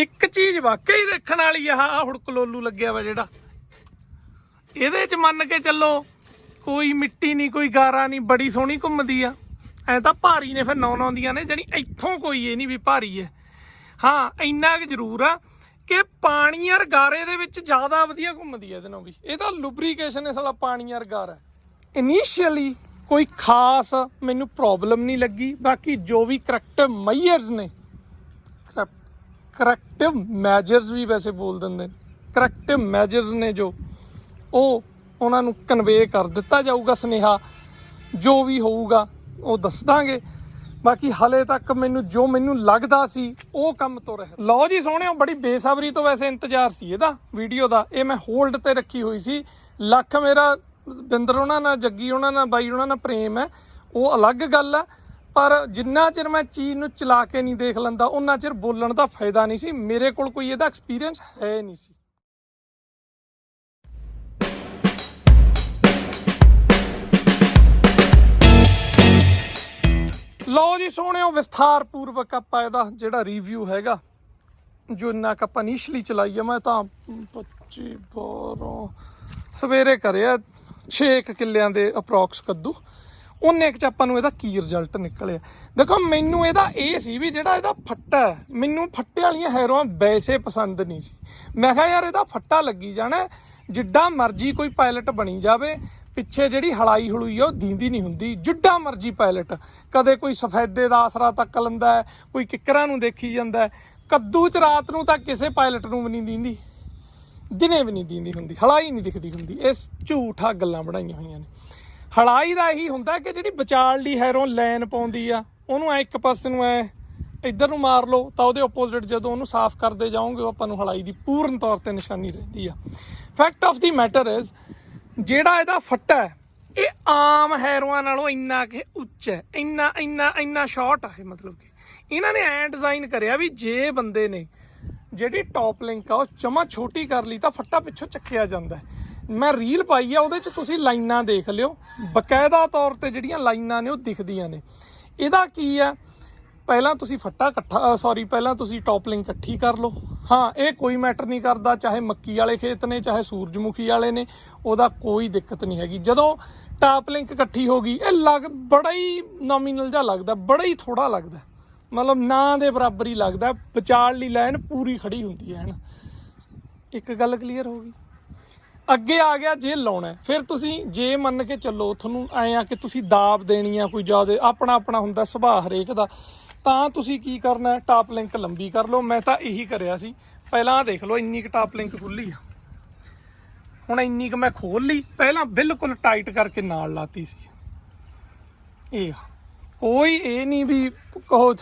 ਇੱਕ ਚੀਜ਼ ਵਾਕਈ ਦੇਖਣ ਵਾਲੀ ਆ, ਆਹ ਹੁੜਕ ਲੋਲੂ ਲੱਗਿਆ ਵਾ ਜਿਹੜਾ। ਇਹਦੇ ਚ ਮੰਨ ਕੇ ਚੱਲੋ, ਕੋਈ ਮਿੱਟੀ ਨਹੀਂ, ਕੋਈ ਗਾਰਾ ਨਹੀਂ, ਬੜੀ ਸੋਹਣੀ ਘੁੰਮਦੀ ਆ। ਐ ਤਾਂ ਭਾਰੀ ਨੇ ਫਿਰ ਨੌ ਨੌ ਨੇ ਜਿਹੜੀ ਇੱਥੋਂ ਕੋਈ ਇਹ ਨਹੀਂ ਵੀ ਭਾਰੀ ਹੈ ਹਾਂ, ਇੰਨਾ ਕੁ ਜ਼ਰੂਰ ਆ ਕਿ ਪਾਣੀ ਯਾਰ ਗਾਰੇ ਦੇ ਵਿੱਚ ਜ਼ਿਆਦਾ ਵਧੀਆ ਘੁੰਮਦੀ ਹੈ ਇਹਦੇ ਨਾਲੋਂ ਵੀ। ਇਹ ਤਾਂ ਲੁਬਰੀਕੇਸ਼ਨ ਹੈ ਵਾਲਾ ਪਾਣੀ ਯਾਰ ਗਾਰਾ। ਇਨੀਸ਼ੀਅਲੀ ਕੋਈ ਖਾਸ ਮੈਨੂੰ ਪ੍ਰੋਬਲਮ ਨਹੀਂ ਲੱਗੀ, ਬਾਕੀ ਜੋ ਵੀ ਕਰੈਕਟ ਮੈਜਰਸ ਨੇ ਕਰੈਕਟਿਵ ਮੈਜਰਸ ਵੀ ਵੈਸੇ ਬੋਲ ਦਿੰਦੇ ਨੇ। ਕਰੈਕਟਿਵ ਮੈਜਰਸ ਨੇ ਜੋ, ਉਹ ਉਹਨਾਂ ਨੂੰ ਕਨਵੇ ਕਰ ਦਿੱਤਾ ਜਾਊਗਾ ਸੁਨੇਹਾ। ਜੋ ਵੀ ਹੋਊਗਾ, ਉਹ ਦੱਸ ਦਾਂਗੇ। ਬਾਕੀ ਹਲੇ ਤੱਕ ਮੈਨੂੰ, ਜੋ ਮੈਨੂੰ ਲੱਗਦਾ ਸੀ, ਉਹ ਕੰਮ ਤੋਂ ਰਿਹਾ ਲਓ ਜੀ, ਸੋਹਣਿਓ, ਬੜੀ ਬੇਸਬਰੀ ਤੋਂ ਵੈਸੇ ਇੰਤਜ਼ਾਰ ਸੀ ਇਹਦਾ, ਵੀਡੀਓ ਦਾ। ਇਹ ਮੈਂ ਹੋਲਡ ਤੇ ਰੱਖੀ ਹੋਈ ਸੀ। ਲੱਖ ਮੇਰਾ ਬਿੰਦਰ ਉਹਨਾਂ ਨਾਲ, ਜੱਗੀ ਉਹਨਾਂ ਨਾਲ, ਬਾਈ ਉਹਨਾਂ ਨਾਲ ਪ੍ਰੇਮ ਹੈ। ਉਹ ਅਲੱਗ ਗੱਲ ਆ ਪਰ ਜਿੰਨਾ ਚਿਰ ਮੈਂ ਚੀਜ਼ ਨੂੰ ਚਲਾ ਕੇ ਨਹੀਂ ਦੇਖ ਲੈਂਦਾ, ਉਹਨਾਂ ਚਿਰ ਬੋਲਣ ਦਾ ਫਾਇਦਾ ਨਹੀਂ ਸੀ। ਮੇਰੇ ਕੋਲ ਕੋਈ ਇਹਦਾ ਐਕਸਪੀਰੀਅੰਸ ਹੈ ਨਹੀਂ ਸੀ। ਲਓ ਜੀ ਸੋਹਣਿਓ ਵਿਸਥਾਰ ਪੂਰਵਕ ਆਪਾਂ ਇਹਦਾ ਜਿਹੜਾ ਰਿਵਿਊ ਹੈਗਾ, ਜੋ ਇੰਨਾ ਕੁ ਆਪਾਂ ਇਨੀਸ਼ਲੀ ਚਲਾਈ ਆ, ਮੈਂ ਤਾਂ 25 12 ਸਵੇਰੇ ਕਰਿਆ 6 ਕਿੱਲਿਆਂ ਦੇ ਅਪਰੋਕਸ ਕੱਦੂ। ਉਹਨੇ ਚ ਆਪਾਂ ਨੂੰ ਇਹਦਾ ਕੀ ਰਿਜ਼ਲਟ ਨਿਕਲਿਆ। ਦੇਖੋ ਮੈਨੂੰ ਇਹਦਾ ਇਹ ਸੀ ਵੀ ਜਿਹੜਾ ਇਹਦਾ ਫੱਟਾ ਹੈ, ਮੈਨੂੰ ਫੱਟੇ ਵਾਲੀਆਂ ਹੈਰੋਆਂ ਵੈਸੇ ਪਸੰਦ ਨਹੀਂ ਸੀ। ਮੈਂ ਕਿਹਾ ਯਾਰ ਇਹਦਾ ਫੱਟਾ ਲੱਗੀ ਜਾਣਾ ਜਿੱਡਾ ਮਰਜ਼ੀ ਕੋਈ ਪਾਇਲਟ ਬਣੀ ਜਾਵੇ ਪਿੱਛੇ ਜਿਹੜੀ ਹਲਾਈ ਹਲੂਈ ਆ ਉਹ ਦੀਂਦੀ ਨਹੀਂ ਹੁੰਦੀ। ਜਿੱਡਾ ਮਰਜ਼ੀ ਪਾਇਲਟ ਕਦੇ ਕੋਈ ਸਫੈਦੇ ਦਾ ਆਸਰਾ ਤੱਕ ਲੈਂਦਾ ਕੋਈ ਕਿੱਕਰਾਂ ਨੂੰ ਦੇਖੀ ਜਾਂਦਾ ਕੱਦੂ ਚ ਰਾਤ ਨੂੰ ਤਾਂ ਕਿਸੇ ਪਾਇਲਟ ਨੂੰ ਵੀ ਨਹੀਂ ਦੀਂਦੀ। ਦਿਨੇ ਵੀ ਨਹੀਂ ਦੀਂਦੀ ਹੁੰਦੀ ਹਲਾਈ ਨਹੀਂ ਦਿਖਦੀ ਹੁੰਦੀ। ਇਹ ਝੂਠਾ ਗੱਲਾਂ ਬਣਾਈਆਂ ਹੋਈਆਂ ਨੇ। ਹਲਾਈ ਦਾ ਇਹੀ ਹੁੰਦਾ ਕਿ ਜਿਹੜੀ ਵਿਚਾਲੜੀ ਹੈਰੋਂ ਲਾਈਨ ਪਾਉਂਦੀ ਆ, ਉਹਨੂੰ ਐ ਇੱਕ ਪਾਸੇ ਨੂੰ ਐ ਇੱਧਰ ਨੂੰ ਮਾਰ ਲਓ, ਤਾਂ ਉਹਦੇ ਆਪੋਜ਼ਿਟ ਜਦੋਂ ਉਹਨੂੰ ਸਾਫ਼ ਕਰਦੇ ਜਾਓਗੇ, ਉਹ ਆਪਾਂ ਨੂੰ ਹਲਾਈ ਦੀ ਪੂਰਨ ਤੌਰ ਤੇ ਨਿਸ਼ਾਨੀ ਰਹਿੰਦੀ ਆ। Fact of the matter is ਜਿਹੜਾ ਇਹਦਾ ਫੱਟਾ ਹੈ, ਇਹ ਆਮ ਹੈਰੋਆਂ ਨਾਲੋਂ ਇੰਨਾ ਕਿ ਉੱਚਾ ਹੈ, ਇੰਨਾ ਇੰਨਾ ਇੰਨਾ ਸ਼ਾਰਟ ਹੈ ਮਤਲਬ ਕਿ। ਇਹਨਾਂ ਨੇ ਐਂ ਡਿਜ਼ਾਈਨ ਕਰਿਆ ਵੀ ਜੇ ਬੰਦੇ ਨੇ ਜਿਹੜੀ ਟੌਪ ਲਿੰਕ ਆ, ਉਹ ਚਮਾ ਛੋਟੀ ਕਰ ਲਈ, ਤਾਂ ਫੱਟਾ ਪਿੱਛੋਂ ਚੱਕਿਆ ਜਾਂਦਾ ਮੈਂ ਰੀਲ ਪਾਈ ਆ, ਉਹਦੇ ਚ ਤੁਸੀਂ ਲਾਈਨਾਂ ਦੇਖ ਲਿਓ। ਬਕਾਇਦਾ ਤੌਰ ਤੇ ਜਿਹੜੀਆਂ ਲਾਈਨਾਂ ਨੇ, ਉਹ ਦਿਖਦੀਆਂ ਨੇ। ਇਹਦਾ ਕੀ ਆ? ਪਹਿਲਾਂ ਤੁਸੀਂ ਫੱਟਾ ਇਕੱਠਾ ਸੌਰੀ ਪਹਿਲਾਂ ਤੁਸੀਂ ਟੋਪਲਿੰਕ ਇਕੱਠੀ ਕਰ ਲਓ। ਹਾਂ, ਇਹ ਕੋਈ ਮੈਟਰ ਨਹੀਂ ਕਰਦਾ, ਚਾਹੇ ਮੱਕੀ ਵਾਲੇ ਖੇਤ ਨੇ, ਚਾਹੇ ਸੂਰਜਮੁਖੀ ਵਾਲੇ ਨੇ, ਉਹਦਾ ਕੋਈ ਦਿੱਕਤ ਨਹੀਂ ਹੈਗੀ। ਜਦੋਂ ਟਾਪਲਿੰਗ ਇਕੱਠੀ ਹੋ ਗਈ, ਇਹ ਲੱਗ, ਬੜਾ ਹੀ ਨੋਮੀਨਲ ਜਿਹਾ ਲੱਗਦਾ, ਬੜਾ ਹੀ ਥੋੜਾ ਲੱਗਦਾ। ਮਤਲਬ ਨਾ ਦੇ ਬਰਾਬਰ ਹੀ ਲੱਗਦਾ ਵਿਚਾਲਲੀ ਲਾਈਨ ਪੂਰੀ ਖੜੀ ਹੁੰਦੀ ਹੈ, ਹਨ? ਇੱਕ ਗੱਲ ਕਲੀਅਰ ਹੋ ਗਈ? ਅੱਗੇ ਆ ਗਿਆ, ਜੇ ਲਾਉਣਾ ਫਿਰ ਤੁਸੀਂ ਜੇ ਮੰਨ ਕੇ ਚੱਲੋ, ਤੁਹਾਨੂੰ ਐ ਆ ਕਿ ਤੁਸੀਂ ਦਾਬ ਦੇਣੀ ਆ ਕੋਈ ਜ਼ਿਆਦਾ ਆਪਣਾ ਆਪਣਾ ਹੁੰਦਾ ਸੁਭਾਅ ਹਰੇਕ ਦਾ, ਤਾਂ ਤੁਸੀਂ ਕੀ ਕਰਨਾ ਟਾਪ ਲਿੰਕ ਲੰਬੀ ਕਰ ਲਓ। ਮੈਂ ਤਾਂ ਇਹੀ ਕਰਿਆ ਸੀ। ਪਹਿਲਾਂ ਦੇਖ ਲਓ, ਇੰਨੀ ਕੁ ਟਾਪ ਲਿੰਕ ਖੁੱਲੀ ਆ। ਹੁਣ ਇੰਨੀ ਕੁ ਮੈਂ ਖੋਲ ਲਈ। ਪਹਿਲਾਂ ਬਿਲਕੁਲ ਟਾਈਟ ਕਰਕੇ ਨਾਲ ਲਾਤੀ ਸੀ। ਇਹ ਕੋਈ ਇਹ ਨਹੀਂ ਵੀ ਕਹੋ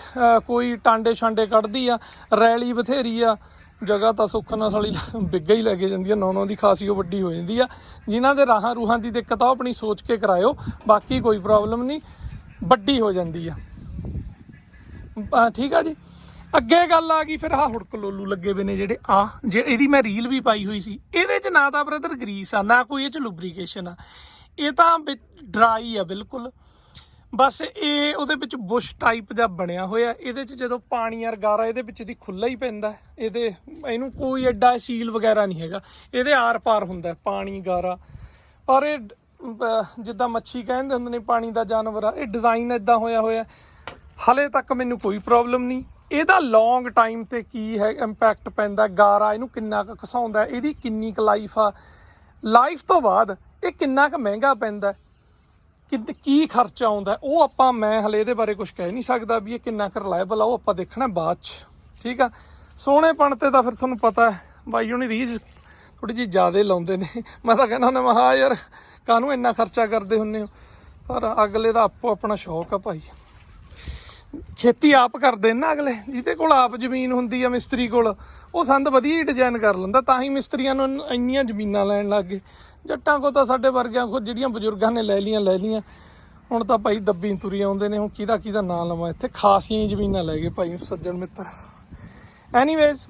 ਕੋਈ ਟਾਂਡੇ ਛਾਂਡੇ ਕੱਢਦੀ ਆ, ਰੈਲੀ ਬਥੇਰੀ ਆ। ਜਗ੍ਹਾ ਤਾਂ ਸੁੱਖ ਨਾਲ ਸਾਲੀ ਬਿੱਗਾ ਹੀ ਲੈ ਕੇ ਜਾਂਦੀ ਆ, ਨੌ ਨੌ ਦੀ ਖਾਸੀ ਉਹ ਵੱਡੀ ਹੋ ਜਾਂਦੀ ਆ। ਜਿਨ੍ਹਾਂ ਦੇ ਰਾਹਾਂ ਰੂਹਾਂ ਦੀ ਦਿੱਕਤ ਆ, ਉਹ ਆਪਣੀ ਸੋਚ ਕੇ ਕਰਾਇਓ, ਬਾਕੀ ਕੋਈ ਪ੍ਰੋਬਲਮ ਨਹੀਂ, ਵੱਡੀ ਹੋ ਜਾਂਦੀ ਆ। ਠੀਕ ਆ ਜੀ? ਅੱਗੇ ਗੱਲ ਆ ਗਈ, ਫਿਰ ਆਹ ਹੁੜਕ ਲੋਲੂ ਲੱਗੇ ਵੇ ਨੇ ਜਿਹੜੇ ਆ, ਜੇ ਇਹਦੀ ਮੈਂ ਰੀਲ ਵੀ ਪਾਈ ਹੋਈ ਸੀ, ਇਹਦੇ ਚ ਨਾ ਤਾਂ ਬ੍ਰਦਰ ਗਰੀਸ ਆ, ਨਾ ਕੋਈ ਇਹ ਚ ਲੁਬਰੀਕੇਸ਼ਨ ਆ। ਇਹ ਤਾਂ ਡਰਾਈ ਆ, ਬਿਲਕੁਲ। ਬਸ ਇਹ ਉਹਦੇ ਵਿੱਚ ਬੁਸ਼ ਟਾਈਪ ਦਾ ਬਣਿਆ ਹੋਇਆ। ਇਹਦੇ ਚ ਜਦੋਂ ਪਾਣੀ ਯਾਰ ਗਾਰਾ ਇਹਦੇ ਵਿੱਚ ਦੀ ਖੁੱਲਾ ਹੀ ਪੈਂਦਾ। ਇਹਦੇ, ਇਹਨੂੰ ਕੋਈ ਐਡਾ ਸੀਲ ਵਗੈਰਾ ਨਹੀਂ ਹੈਗਾ। ਇਹਦੇ ਆਰ ਪਾਰ ਹੁੰਦਾ, ਪਾਣੀ ਗਾਰਾ। ਪਰ ਇਹ ਜਿੱਦਾਂ ਮੱਛੀ ਕਹਿੰਦੇ ਹੁੰਦੇ ਨੇ ਪਾਣੀ ਦਾ ਜਾਨਵਰ ਆ, ਇਹ ਡਿਜ਼ਾਈਨ ਇਦਾਂ ਹੋਇਆ ਹੋਇਆ। ਹਲੇ ਤੱਕ ਮੈਨੂੰ ਕੋਈ ਪ੍ਰੋਬਲਮ ਨਹੀਂ। ਇਹਦਾ ਲੌਂਗ ਟਾਈਮ ਤੇ ਕੀ ਹੈ ਇੰਪੈਕਟ ਪੈਂਦਾ, ਗਾਰਾ ਇਹਨੂੰ ਕਿੰਨਾ ਕੁ ਘਸਾਉਂਦਾ, ਇਹਦੀ ਕਿੰਨੀ ਕੁ ਲਾਈਫ ਆ। ਲਾਈਫ ਤੋਂ ਬਾਅਦ ਇਹ ਕਿੰਨਾ ਕੁ ਮਹਿੰਗਾ ਪੈਂਦਾ। ਕਿ ਕੀ ਖਰਚਾ ਆਉਂਦਾ ਉਹ ਆਪਾਂ ਮੈਂ ਹਲੇ ਇਹਦੇ ਬਾਰੇ ਕੁਝ ਕਹਿ ਨਹੀਂ ਸਕਦਾ ਵੀ ਇਹ ਕਿੰਨਾ ਕੁ ਰਿਲਾਇਬਲ ਆ, ਉਹ ਆਪਾਂ ਦੇਖਣਾ ਬਾਅਦ ਚ। ਠੀਕ ਆ? ਸੋਹਣੇਪਣ ਤੇ ਤਾਂ ਫਿਰ ਤੁਹਾਨੂੰ ਪਤਾ ਹੈ। ਬਾਈ ਹੁਣੀ ਰੀਜ ਥੋੜੀ ਜਿਹੀ ਜ਼ਿਆਦੇ ਲਾਉਂਦੇ ਨੇ। ਮੈਂ ਤਾਂ ਕਹਿੰਦਾ ਹੁੰਦਾ ਮਹਾ ਯਾਰ, ਕਾਹਨੂੰ ਇੰਨਾ ਖਰਚਾ ਕਰਦੇ ਹੁੰਨੇ ਹੋ? ਪਰ ਅਗਲੇ ਦਾ ਆਪੋ ਆਪਣਾ ਸ਼ੌਕ ਆ ਭਾਈ। ਖੇਤੀ ਆਪ ਕਰਦੇ ਨੇ ਨਾ ਅਗਲੇ, ਜਿਹਦੇ ਕੋਲ ਆਪ ਜ਼ਮੀਨ ਹੁੰਦੀ ਆ ਮਿਸਤਰੀ ਕੋਲ, ਉਹ ਸੰਦ ਵਧੀਆ ਹੀ ਡਿਜ਼ਾਈਨ ਕਰ ਲੈਂਦਾ, ਤਾਂ ਹੀ ਮਿਸਤਰੀਆਂ ਨੂੰ ਇੰਨੀਆਂ ਜ਼ਮੀਨਾਂ ਲੈਣ ਲੱਗ ਗਏ। ਜੱਟਾਂ ਕੋ ਤਾਂ ਸਾਡੇ ਵਰਗਿਆਂ ਕੋ ਜਿਹੜੀਆਂ ਬਜ਼ੁਰਗਾਂ ਨੇ ਲੈ ਲੀਆਂ ਲੈ ਲੀਆਂ ਹੁਣ ਤਾਂ ਭਾਈ ਦੱਬੀ ਤੁਰੀ ਆਉਂਦੇ ਨੇ, ਹੁਣ ਕਿਹਦਾ ਕਿਹਦਾ ਨਾਂ ਲਵਾਂ, ਇੱਥੇ ਖਾਸੀਆਂ ਜ਼ਮੀਨਾਂ ਲੈ ਗਏ ਭਾਈ ਸੱਜਣ ਮਿੱਤਰ। ਐਨੀਵੇਜ਼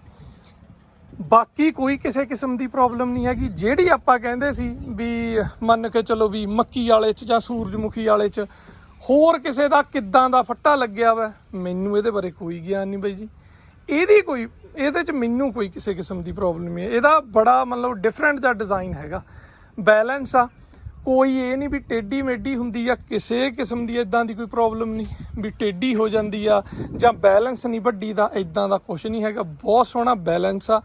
ਬਾਕੀ ਕੋਈ ਕਿਸੇ ਕਿਸਮ ਦੀ ਪ੍ਰੋਬਲਮ ਨਹੀਂ ਹੈਗੀ। ਜਿਹੜੀ ਆਪਾਂ ਕਹਿੰਦੇ ਸੀ ਵੀ ਮੰਨ ਕੇ ਚੱਲੋ ਵੀ ਮੱਕੀ ਵਾਲੇ ਚ ਜਾਂ ਸੂਰਜਮੁਖੀ ਵਾਲੇ ਚ ਹੋਰ ਕਿਸੇ ਦਾ ਕਿੱਦਾਂ ਦਾ ਫੱਟਾ ਲੱਗਿਆ ਵਾ? ਮੈਨੂੰ ਇਹਦੇ ਬਾਰੇ ਕੋਈ ਗਿਆਨ ਨਹੀਂ ਬਾਈ ਜੀ। ਇਹਦੀ ਕੋਈ, ਇਹਦੇ ਚ ਮੈਨੂੰ ਕੋਈ ਕਿਸੇ ਕਿਸਮ ਦੀ ਪ੍ਰੋਬਲਮ ਨਹੀਂ ਹੈ। ਇਹਦਾ ਬੜਾ ਮਤਲਬ ਡਿਫਰੈਂਟ ਜਿਹਾ ਡਿਜ਼ਾਈਨ ਹੈਗਾ। ਬੈਲੈਂਸ ਆ। ਕੋਈ ਇਹ ਨਹੀਂ ਵੀ ਟੇਢੀ ਮੇਢੀ ਹੁੰਦੀ ਆ, ਕਿਸੇ ਕਿਸਮ ਦੀ ਇਦਾਂ ਦੀ ਕੋਈ ਪ੍ਰੋਬਲਮ ਨਹੀਂ। ਵੀ ਟੇਢੀ ਹੋ ਜਾਂਦੀ ਆ ਜਾਂ ਬੈਲੈਂਸ ਨਹੀਂ ਵੱਡੀ ਦਾ ਇਦਾਂ ਦਾ ਕੁਝ ਨਹੀਂ ਹੈਗਾ। ਬਹੁਤ ਸੋਹਣਾ ਬੈਲੈਂਸ ਆ।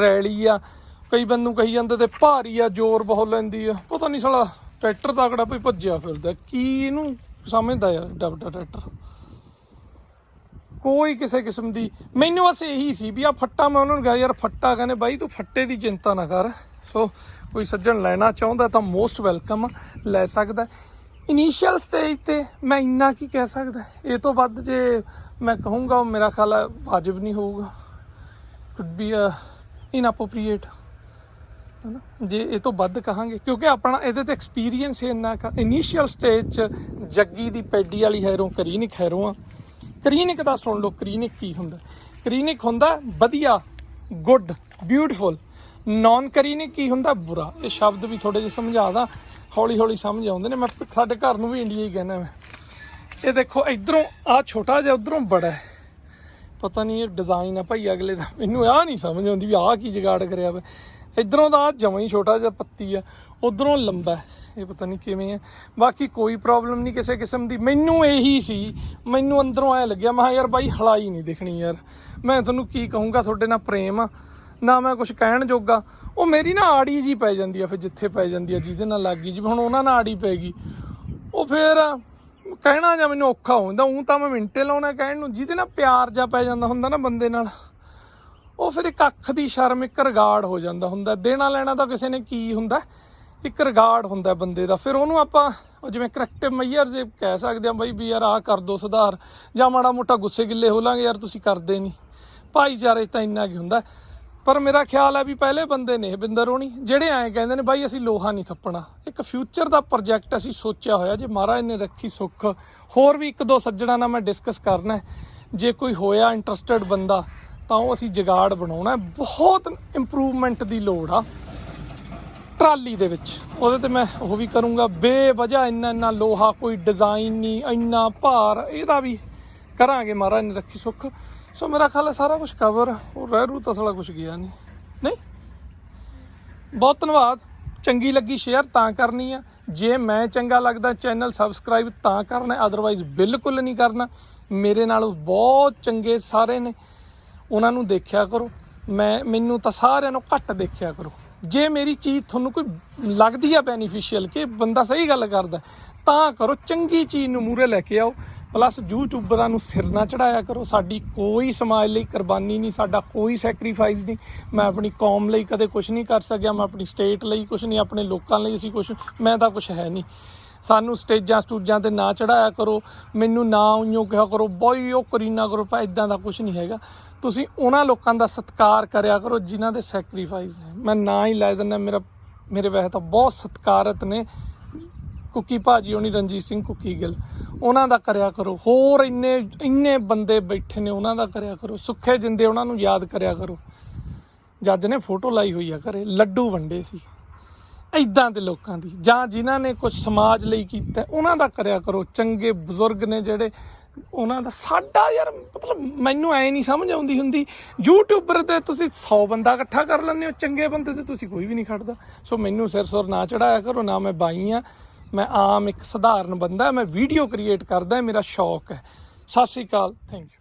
ਰੈਲੀ ਆ। ਕਈ ਬੰਦੂ ਕਹੀ ਜਾਂਦੇ ਤੇ ਭਾਰੀ ਆ, ਜ਼ੋਰ ਬਹੁਤ ਲੈਂਦੀ ਆ। ਪਤਾ ਨਹੀਂ ਸਾਲਾ ਟਰੈਕਟਰ ਤਾਕੜਾ ਭਈ ਭੱਜਿਆ ਫਿਰਦਾ। ਕੀ ਇਹਨੂੰ ਸਮਝਦਾ ਯਾਰ ਏਡਾ ਟਰੈਕਟਰ ਕੋਈ ਕਿਸੇ ਕਿਸਮ ਦੀ, ਮੈਨੂੰ ਬਸ ਇਹੀ ਸੀ ਵੀ ਆ ਫੱਟਾ ਮੈਂ ਉਹਨਾਂ ਨੂੰ ਕਿਹਾ, ਯਾਰ ਫੱਟਾ, ਕਹਿੰਦੇ ਬਾਈ ਤੂੰ ਫੱਟੇ ਦੀ ਚਿੰਤਾ ਨਾ ਕਰ। ਸੋ ਕੋਈ ਸੱਜਣ ਲੈਣਾ ਚਾਹੁੰਦਾ ਤਾਂ ਮੋਸਟ ਵੈਲਕਮ ਲੈ ਸਕਦਾ। ਇਨੀਸ਼ੀਅਲ ਸਟੇਜ ਤੇ ਮੈਂ ਇੰਨਾ ਕੀ ਕਹਿ ਸਕਦਾ। ਇਹ ਤੋਂ ਵੱਧ ਜੇ ਮੈਂ ਕਹੂੰਗਾ ਉਹ ਮੇਰਾ ਖਿਆਲ ਵਾਜਬ ਨਹੀਂ ਹੋਊਗਾ। Could be a uh, inappropriate ਹਨਾ? ਜੇ ਇਹ ਤੋਂ ਵੱਧ ਕਹਾਂਗੇ, ਕਿਉਂਕਿ ਆਪਣਾ ਇਹਦੇ ਤੇ ਐਕਸਪੀਰੀਅੰਸ ਇੰਨਾ ਕਾ। ਇਨੀਸ਼ੀਅਲ ਸਟੇਜ ਚ ਜੱਗੀ ਦੀ ਪੈਡੀ ਵਾਲੀ ਹੈਰੋਂ ਕਰੀਨਿਕ ਹੈਰੋਂ ਆ। ਕਰੀਨਿਕ ਦਾ ਸੁਣ ਲਓ, ਕਰੀਨਿਕ ਕੀ ਹੁੰਦਾ? ਕਰੀਨਿਕ ਹੁੰਦਾ ਵਧੀਆ ਗੁੱਡ ਬਿਊਟੀਫੁਲ ਨਾਨ ਕਰੀਨਿਕ ਕੀ ਹੁੰਦਾ? ਬੁਰਾ। ਇਹ ਸ਼ਬਦ ਵੀ ਥੋੜੇ ਜਿਹਾ ਸਮਝਾਦਾ ਹੌਲੀ ਹੌਲੀ ਸਮਝ ਆਉਂਦੇ ਨੇ। ਮੈਂ ਸਾਡੇ ਘਰ ਨੂੰ ਵੀ ਇੰਡੀਆ ਹੀ ਕਹਿੰਦਾ ਮੈਂ। ਇਹ ਦੇਖੋ, ਇਧਰੋਂ ਆ ਛੋਟਾ ਜਿਹਾ, ਉਧਰੋਂ ਬੜਾ ਹੈ। ਪਤਾ ਨਹੀਂ ਇਹ ਡਿਜ਼ਾਈਨ ਆ ਭਾਈ ਅਗਲੇ ਦਾ। ਮੈਨੂੰ ਆ ਨਹੀਂ ਸਮਝ ਆਉਂਦੀ ਵੀ ਆਹ ਕੀ ਜਗਾੜ ਕਰਿਆ ਵਾ। ਇਧਰੋਂ ਦਾ ਆਹ ਜਮਾਂ ਹੀ ਛੋਟਾ ਜਿਹਾ ਪੱਤੀ ਆ, ਉਧਰੋਂ ਲੰਬਾ ਇਹ ਪਤਾ ਨਹੀਂ ਕਿਵੇਂ ਹੈ ਬਾਕੀ ਕੋਈ ਪ੍ਰੋਬਲਮ ਨਹੀਂ ਕਿਸੇ ਕਿਸਮ ਦੀ। ਮੈਨੂੰ ਇਹੀ ਸੀ, ਮੈਨੂੰ ਅੰਦਰੋਂ ਐ ਲੱਗਿਆ, ਮੈਂ ਕਿਹਾ ਯਾਰ ਬਾਈ ਹਲਾਈ ਨਹੀਂ ਦਿਖਣੀ ਯਾਰ। ਮੈਂ ਤੁਹਾਨੂੰ ਕੀ ਕਹੂੰਗਾ, ਤੁਹਾਡੇ ਨਾਲ ਪ੍ਰੇਮ ਆ, ਨਾ ਮੈਂ ਕੁਝ ਕਹਿਣ ਜੋਗਾ। ਉਹ ਮੇਰੀ ਨਾ ਆੜੀ ਜੀ ਪੈ ਜਾਂਦੀ ਆ, ਫਿਰ ਜਿੱਥੇ ਪੈ ਜਾਂਦੀ ਆ, ਜਿਹਦੇ ਨਾਲ ਲੱਗ ਗਈ ਜਿਵੇਂ ਹੁਣ ਉਹਨਾਂ ਨਾਲ ਆੜੀ ਪੈ ਗਈ। ਉਹ ਫਿਰ ਕਹਿਣਾ ਜਾਂ ਮੈਨੂੰ ਔਖਾ ਹੋ ਜਾਂਦਾ ਉਹ ਤਾਂ ਮੈਂ ਮਿੰਟੇ ਲਾਉਣਾ ਕਹਿਣ ਨੂੰ, ਜਿਹਦੇ ਨਾਲ ਪਿਆਰ ਜਾ ਪੈ ਜਾਂਦਾ ਹੁੰਦਾ ਨਾ ਬੰਦੇ ਨਾਲ। ਉਹ ਫਿਰ ਇੱਕ ਅੱਖ ਦੀ ਸ਼ਰਮ, ਇੱਕ ਰਿਗਾਰਡ ਹੋ ਜਾਂਦਾ ਹੁੰਦਾ। ਦੇਣਾ ਲੈਣਾ ਤਾਂ ਕਿਸੇ ਨੇ ਕੀ ਹੁੰਦਾ? ਇੱਕ ਰਿਗਾਰਡ ਹੁੰਦਾ ਬੰਦੇ ਦਾ। ਫਿਰ ਉਹਨੂੰ ਆਪਾਂ ਜਿਵੇਂ ਕਰੈਕਟਿਵ ਮੈਯਰ ਜੇ ਕਹਿ ਸਕਦੇ ਆ ਬਈ ਵੀ ਯਾਰ ਆਹ ਕਰ ਦੋ ਸੁਧਾਰ, ਜਾਂ ਮਾੜਾ ਮੋਟਾ ਗੁੱਸੇ ਗਿੱਲੇ ਹੋ ਲਾਂਗੇ, ਯਾਰ ਤੁਸੀਂ ਕਰਦੇ ਨਹੀਂ। ਭਾਈਚਾਰੇ ਤਾਂ ਇੰਨਾ ਕੀ ਹੁੰਦਾ। ਪਰ ਮੇਰਾ ਖਿਆਲ ਹੈ ਵੀ ਪਹਿਲੇ ਬੰਦੇ ਨੇ ਬਿੰਦਰ ਹੋਣੀ, ਜਿਹੜੇ ਐਂ ਕਹਿੰਦੇ ਨੇ, ਬਾਈ ਅਸੀਂ ਲੋਹਾ ਨਹੀਂ ਥੱਪਣਾ। ਇੱਕ ਫਿਊਚਰ ਦਾ ਪ੍ਰੋਜੈਕਟ ਅਸੀਂ ਸੋਚਿਆ ਹੋਇਆ, ਜੇ ਮਹਾਰਾਜ ਨੇ ਰੱਖੀ ਸੁੱਖ। ਹੋਰ ਵੀ ਇੱਕ ਦੋ ਸੱਜਣਾ ਨਾਲ ਮੈਂ ਡਿਸਕਸ ਕਰਨਾ ਜੇ ਕੋਈ ਹੋਇਆ ਇੰਟਰਸਟਿਡ ਬੰਦਾ ਤਾਂ ਉਹ ਅਸੀਂ ਜਗਾੜ ਬਣਾਉਣਾ ਬਹੁਤ ਇੰਪਰੂਵਮੈਂਟ ਦੀ ਲੋੜ ਆ ਟਰਾਲੀ ਦੇ ਵਿੱਚ। ਉਹਦੇ ਤੇ ਮੈਂ ਉਹ ਵੀ ਕਰੂੰਗਾ। ਬੇਵਜ੍ਹਾ ਇੰਨਾ ਇੰਨਾ ਲੋਹਾ, ਕੋਈ ਡਿਜ਼ਾਈਨ ਨਹੀਂ, ਇੰਨਾ ਭਾਰ, ਇਹਦਾ ਵੀ ਕਰਾਂਗੇ ਮਹਾਰਾਜ ਨੇ ਰੱਖੀ ਸੁੱਖ। ਸੋ ਮੇਰਾ ਖਿਆਲ ਹੈ ਸਾਰਾ ਕੁਝ ਕਵਰ ਉਹ ਰਹਿ ਰੂ ਤਾਂ ਸਾਲਾ ਕੁਝ ਗਿਆ ਨਹੀਂ। ਨਹੀਂ? ਬਹੁਤ ਧੰਨਵਾਦ। ਚੰਗੀ ਲੱਗੀ ਸ਼ੇਅਰ ਤਾਂ ਕਰਨੀ ਆ। ਜੇ ਮੈਂ ਚੰਗਾ ਲੱਗਦਾ ਚੈਨਲ ਸਬਸਕ੍ਰਾਈਬ ਤਾਂ ਕਰਨਾ ਅਦਰਵਾਈਜ਼ ਬਿਲਕੁਲ ਨਹੀਂ ਕਰਨਾ। ਮੇਰੇ ਨਾਲ ਬਹੁਤ ਚੰਗੇ ਸਾਰੇ ਨੇ। ਉਹਨਾਂ ਨੂੰ ਦੇਖਿਆ ਕਰੋ। ਮੈਂ, ਮੈਨੂੰ ਤਾਂ ਸਾਰਿਆਂ ਨੂੰ ਘੱਟ ਦੇਖਿਆ ਕਰੋ। ਜੇ ਮੇਰੀ ਚੀਜ਼ ਤੁਹਾਨੂੰ ਕੋਈ ਲੱਗਦੀ ਆ ਬੈਨੀਫੀਸ਼ੀਅਲ ਕਿ ਬੰਦਾ ਸਹੀ ਗੱਲ ਕਰਦਾ, ਤਾਂ ਕਰੋ। ਚੰਗੀ ਚੀਜ਼ ਨੂੰ ਮੂਰੇ ਲੈ ਕੇ ਆਓ। ਪਲੱਸ ਯੂਟਿਊਬਰਾਂ ਨੂੰ ਸਿਰ ਨਾ ਚੜਾਇਆ ਕਰੋ। ਸਾਡੀ ਕੋਈ ਸਮਾਜ ਲਈ ਕੁਰਬਾਨੀ ਨਹੀਂ, ਸਾਡਾ ਕੋਈ ਸੈਕਰੀਫਾਈਸ ਨਹੀਂ। ਮੈਂ ਆਪਣੀ ਕੌਮ ਲਈ ਕਦੇ ਕੁਝ ਨਹੀਂ ਕਰ ਸਕਿਆ, ਮੈਂ ਆਪਣੀ ਸਟੇਟ ਲਈ ਕੁਝ ਨਹੀਂ, ਆਪਣੇ ਲੋਕਾਂ ਲਈ ਅਸੀਂ ਕੁਝ ਮੈਂ ਤਾਂ ਕੁਝ ਹੈ ਨਹੀਂ। ਸਾਨੂੰ ਸਟੇਜਾਂ ਸਟੂਜਾਂ ਤੇ ਨਾ ਚੜਾਇਆ ਕਰੋ, ਮੈਨੂੰ ਨਾ ਉਈਓ ਕਿਹਾ ਕਰੋ, ਬੋਈ ਉਹ ਕਰੀਨਾ ਕਰੋ ਪਾ ਇਦਾਂ ਦਾ ਕੁਝ ਨਹੀਂ ਹੈਗਾ। ਤੁਸੀਂ ਉਹਨਾਂ ਲੋਕਾਂ ਦਾ ਸਤਿਕਾਰ ਕਰਿਆ ਕਰੋ ਜਿਨ੍ਹਾਂ ਦੇ ਸੈਕਰੀਫਾਈਸ ਨੇ। ਮੈਂ ਨਾ ਹੀ ਲੈ ਦਿੰਦਾ, ਮੇਰਾ, ਮੇਰੇ ਵੈਸੇ ਤਾਂ ਬਹੁਤ ਸਤਿਕਾਰਤ ਨੇ। ਕੁੱਕੀ ਭਾਜੀ ਹੋਣੀ ਰਣਜੀਤ ਸਿੰਘ ਕੁੱਕੀ ਗਿੱਲ। ਉਹਨਾਂ ਦਾ ਕਰਿਆ ਕਰੋ। ਹੋਰ ਇੰਨੇ ਇੰਨੇ ਬੰਦੇ ਬੈਠੇ ਨੇ, ਉਹਨਾਂ ਦਾ ਕਰਿਆ ਕਰੋ। ਸੁੱਖੇ ਜਿੰਦੇ ਉਹਨਾਂ ਨੂੰ ਯਾਦ ਕਰਿਆ ਕਰੋ। ਜੱਜ ਨੇ ਫੋਟੋ ਲਾਈ ਹੋਈ ਆ ਘਰੇ, ਲੱਡੂ ਵੰਡੇ ਸੀ। ਐਦਾਂ ਦੇ ਲੋਕਾਂ ਦੀ, ਜਾਂ ਜਿਨ੍ਹਾਂ ਨੇ ਕੁਝ ਸਮਾਜ ਲਈ ਕੀਤਾ, ਉਹਨਾਂ ਦਾ ਕਰਿਆ ਕਰੋ। ਚੰਗੇ ਬਜ਼ੁਰਗ ਨੇ ਜਿਹੜੇ, ਉਹਨਾਂ ਦਾ ਸਾਡਾ ਯਾਰ, ਮਤਲਬ ਮੈਨੂੰ ਐ ਨਹੀਂ ਸਮਝ ਆਉਂਦੀ ਹੁੰਦੀ। ਯੂਟਿਊਬਰ ਤੇ ਤੁਸੀਂ 100 ਬੰਦਾ ਇਕੱਠਾ ਕਰ ਲੈਂਦੇ ਹੋ, ਚੰਗੇ ਬੰਦੇ ਤੇ ਤੁਸੀਂ ਕੋਈ ਵੀ ਨਹੀਂ ਖੜਦਾ। ਸੋ ਮੈਨੂੰ ਸਿਰ ਸੁਰ ਨਾ ਚੜਾਇਆ ਕਰੋ, ਨਾ ਮੈਂ ਬਾਈ ਆ ਮੈਂ ਆਮ ਇੱਕ ਸਧਾਰਨ ਬੰਦਾ, ਮੈਂ ਵੀਡੀਓ ਕ੍ਰੀਏਟ ਕਰਦਾ ਮੇਰਾ ਸ਼ੌਕ ਹੈ। ਸਤਿ ਸ਼੍ਰੀ ਅਕਾਲ ਥੈਂਕ ਯੂ